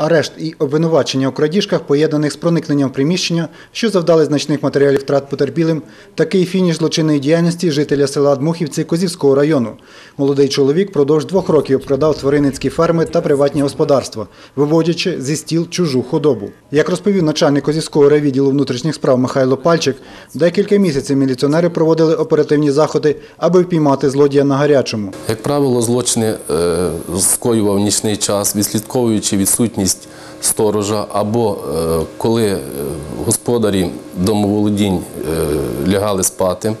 Арешт і обвинувачення у крадіжках, поєднаних з проникненням приміщення, що завдали значних матеріалів втрат потерпілим, такий фініш злочинної діяльності жителя села Дмухівці Козівського району. Молодий чоловік продовж двох років обкрадав тваринницькі ферми та приватні господарства, виводячи зі стіл чужу худобу. Як розповів начальник Козівського райвідділу внутрішніх справ Михайло Пальчик, декілька місяців міліціонери проводили оперативні заходи, аби впіймати злодія на гарячому. Як правило, злочини е, скоював нічний час, відслідковуючи відсутність сторожа, або е, коли е, господарі домоволодінь е, лягали спати.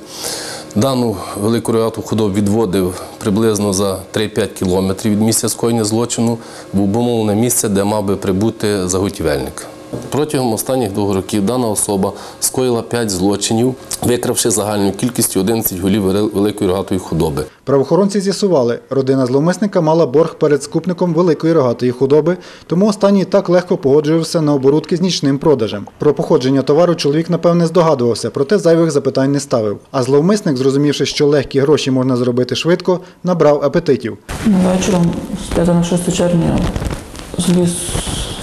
Дану велику рогату худобу відводив приблизно за 3-5 кілометрів від місця скоєння злочину в обумовлене місце, де мав би прибути заготівельник. Протягом останніх двох років дана особа скоїла 5 злочинів, викравши загальною кількістю 11 голів великої рогатої худоби. Правоохоронці з'ясували, родина зловмисника мала борг перед скупником великої рогатої худоби, тому останній так легко погоджувався на оборудки з нічним продажем. Про походження товару чоловік, напевне, здогадувався, проте зайвих запитань не ставив. А зловмисник, зрозумівши, що легкі гроші можна зробити швидко, набрав апетитів. Вечором з 5 на 6 червня зліз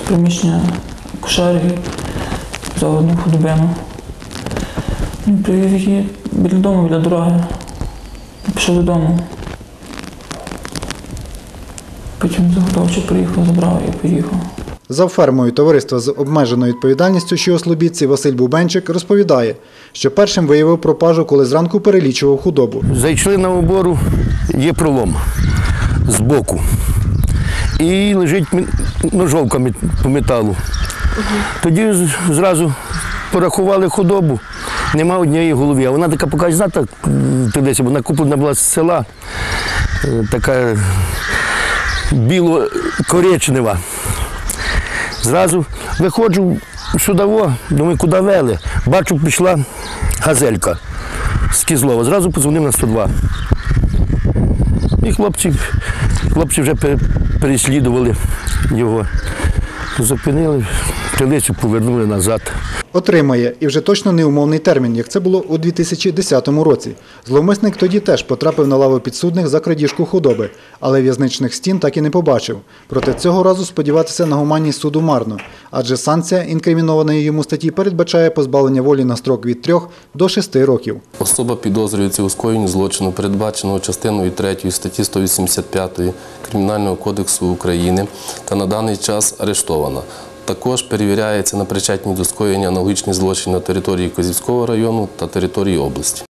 приміщення кошари за одну худобину. Він привів її біля дому, біля дороги. Пішов додому. Потім заготовчик приїхав, забрав і поїхав. За фермою товариства з обмеженою відповідальністю, що у Слобідці Василь Бубенчик розповідає, що першим виявив пропажу, коли зранку перелічував худобу. Зайшли на обору, є пролом збоку. І лежить ножовка по металу. Тоді зразу порахували худобу, нема однієї голови. А вона така ти десь, вона куплена була з села, е, така біло-коричнева. Зразу виходжу сюди, думаю, куди вели. Бачу, пішла газелька з Кізлова. Зразу позвонив на 102. І хлопці, хлопці вже переслідували його. Зупинили, телицю повернули назад. Отримає і вже точно неумовний термін, як це було у 2010 році. Зловмисник тоді теж потрапив на лаву підсудних за крадіжку худоби, але в'язничних стін так і не побачив. Проте цього разу сподіватися на гуманність суду марно, адже санкція інкримінованої йому статті передбачає позбавлення волі на строк від 3 до 6 років. Особа підозрюється у скоєнні злочину, передбаченого частиною 3 статті 185 Кримінального кодексу України та на даний час арештована. Також перевіряється на причетність до скоєння аналогічних злочинів на території Козівського району та території області.